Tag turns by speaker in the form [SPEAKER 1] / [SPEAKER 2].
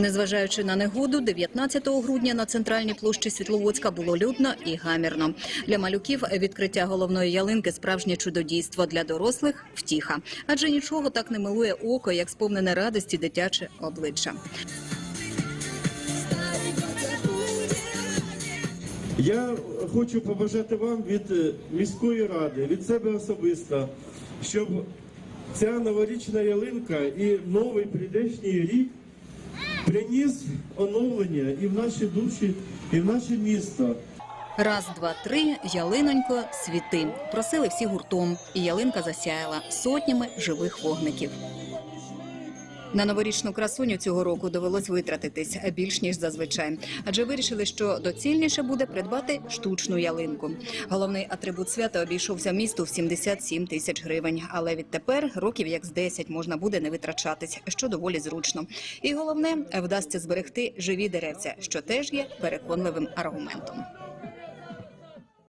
[SPEAKER 1] Незважаючи на негоду, 19 грудня на центральній площі Світловодська було людно і гамірно. Для малюків відкриття головної ялинки справжнє чудодійство для дорослих втіха, адже нічого так не милує око, як сповнене радості дитяче обличчя.
[SPEAKER 2] Я хочу побажати вам від е, міської ради, від себе особисто, щоб ця новорічна ялинка і новий прийдешній рік приніс оновлення і в наші душі, і в наше місто.
[SPEAKER 1] Раз, два, три, ялинонько, світи. Просили всі гуртом, і ялинка засяяла сотнями живих вогників. На новорічну красуню цього року довелось витратитись більш ніж зазвичай, адже вирішили, що доцільніше буде придбати штучну ялинку. Головний атрибут свята обійшовся місту в 77 тисяч гривень. Але відтепер років як з 10 можна буде не витрачатись, що доволі зручно. І головне вдасться зберегти живі деревця, що теж є переконливим аргументом.